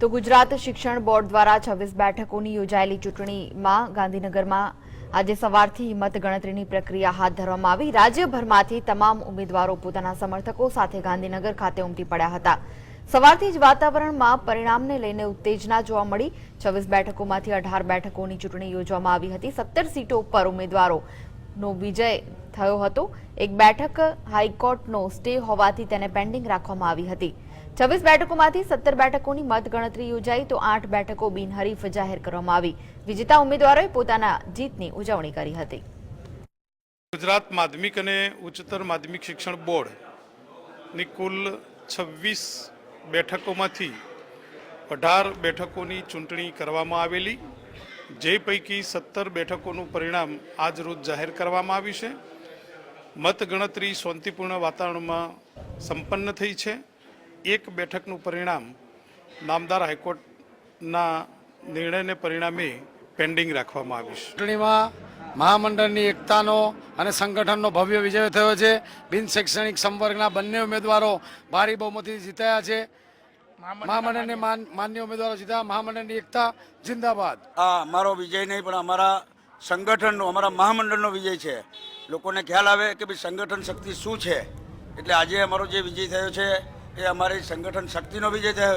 તો ગુજરાત શિક્ષણ બોર્ડ દ્વારા છવ્વીસ બેઠકોની યોજાયેલી ચૂંટણીમાં ગાંધીનગરમાં આજે સવારથી મતગણતરીની પ્રક્રિયા હાથ ધરવામાં આવી. રાજ્યભરમાંથી તમામ ઉમેદવારો પોતાના સમર્થકો સાથે ગાંધીનગર ખાતે ઉમટી પડ્યા હતા. સવારથી જ વાતાવરણમાં પરિણામને લઈને ઉત્તેજના જોવા મળી. છવ્વીસ બેઠકોમાંથી અઢાર બેઠકોની ચૂંટણી યોજવામાં આવી હતી. સત્તર સીટો પર ઉમેદવારોનો વિજય થયો હતો. એક બેઠક હાઈકોર્ટનો સ્ટે હોવાથી તેને પેન્ડિંગ રાખવામાં આવી હતી. છવ્વીસ બેઠકોમાંથી સત્તર બેઠકોની મતગણતરી યોજાઈ તો આઠ બેઠકો બિનહરીફ જાહેર કરવામાં આવી. વિજેતા ઉમેદવારોએ પોતાના જીતની ઉજવણી કરી હતી. ગુજરાત માધ્યમિક અને ઉચ્ચતર માધ્યમિક શિક્ષણ બોર્ડની કુલ છવ્વીસ બેઠકોમાંથી અઢાર બેઠકોની ચૂંટણી કરવામાં આવેલી. જે પૈકી સત્તર બેઠકોનું પરિણામ આજ રોજ જાહેર કરવામાં આવ્યું છે. મતગણતરી શાંતિપૂર્ણ વાતાવરણમાં સંપન્ન થઈ છે. એક બેઠકનું પરિણામ નામદાર હાઈકોર્ટના નિર્ણયને પરિણામે પેન્ડિંગ રાખવામાં આવ્યું છે. ચૂંટણીમાં મહામંડળની એકતાનો અને સંગઠનનો ભવ્ય વિજય થયો છે. બિન શૈક્ષણિક સંવર્ગના બંને ઉમેદવારો ભારી બહુમતી જીત્યા છે. મહામંડળને માન્ય ઉમેદવારો જીત્યા. મહામંડળની એકતા જિંદાબાદ. આ અમારો વિજય નહીં પણ અમારા સંગઠનનો અમારા મહામંડળનો વિજય છે. લોકોને ખ્યાલ આવે કે ભાઈ સંગઠન શક્તિ શું છે? એટલે આજે અમારો જે વિજય થયો છે એ અમારી સંગઠન શક્તિનો વિજય થયો